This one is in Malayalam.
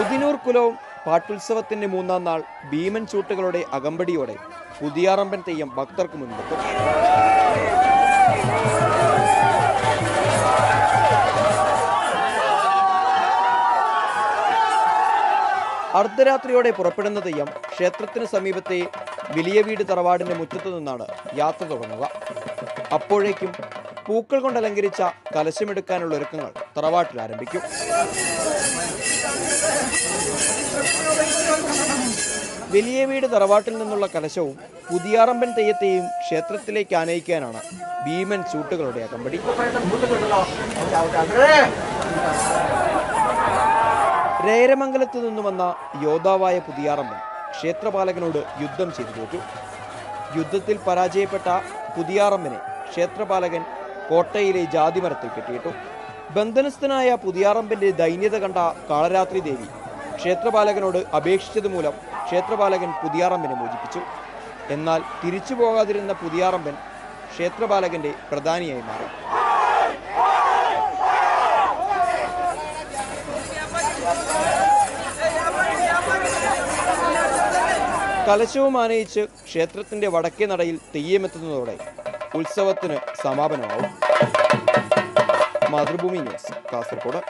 തെയ്യക്കുലവും പാട്ടുത്സവത്തിന്റെ മൂന്നാം നാൾ ഭീമൻ ചൂട്ടുകളുടെ അകമ്പടിയോടെ പുതിയാറമ്പൻ തെയ്യം ഭക്തർക്ക് മുൻപെത്തും. അർദ്ധരാത്രിയോടെ പുറപ്പെടുന്ന തെയ്യം ക്ഷേത്രത്തിന് സമീപത്തെ വലിയ വീട് തറവാടിന്റെ മുറ്റത്തു നിന്നാണ് യാത്ര തുടങ്ങുക. അപ്പോഴേക്കും പൂക്കൾ കൊണ്ട് അലങ്കരിച്ച കലശമെടുക്കാനുള്ള ഒരുക്കങ്ങൾ തറവാട്ടിൽ ആരംഭിക്കും. വലിയ വീട് തറവാട്ടിൽ നിന്നുള്ള കലശവും പുതിയാറമ്പൻ തെയ്യത്തെയും ക്ഷേത്രത്തിലേക്ക് ആനയിക്കാനാണ് ഭീമൻ ചൂട്ടുകളുടെ അകമ്പടി. രേരമംഗലത്ത് നിന്നു വന്ന യോദ്ധാവായ പുതിയാറമ്പൻ ക്ഷേത്രപാലകനോട് യുദ്ധം ചെയ്തു തോറ്റു. യുദ്ധത്തിൽ പരാജയപ്പെട്ട പുതിയാറമ്പനെ ക്ഷേത്രപാലകൻ കോട്ടയിലെ ജാതിമരത്തിൽ കെട്ടിയിട്ടു. ബന്ധനസ്ഥനായ പുതിയാറമ്പന്റെ ദൈന്യത കണ്ട കാളരാത്രി ദേവി ക്ഷേത്രപാലകനോട് അപേക്ഷിച്ചത് മൂലം ക്ഷേത്രപാലകൻ പുതിയാറമ്പനെ മോചിപ്പിച്ചു. എന്നാൽ തിരിച്ചു പോകാതിരുന്ന പുതിയാറമ്പൻ ക്ഷേത്രപാലകന്റെ പ്രധാനിയായി മാറി. കലശവും ആനയിച്ച് ക്ഷേത്രത്തിന്റെ വടക്കേ നടയിൽ തെയ്യമെത്തുന്നതോടെ ഉത്സവത്തിന് സമാപനമാവും. മാതൃഭൂമി ന്യൂസ് കാസർഗോഡ്.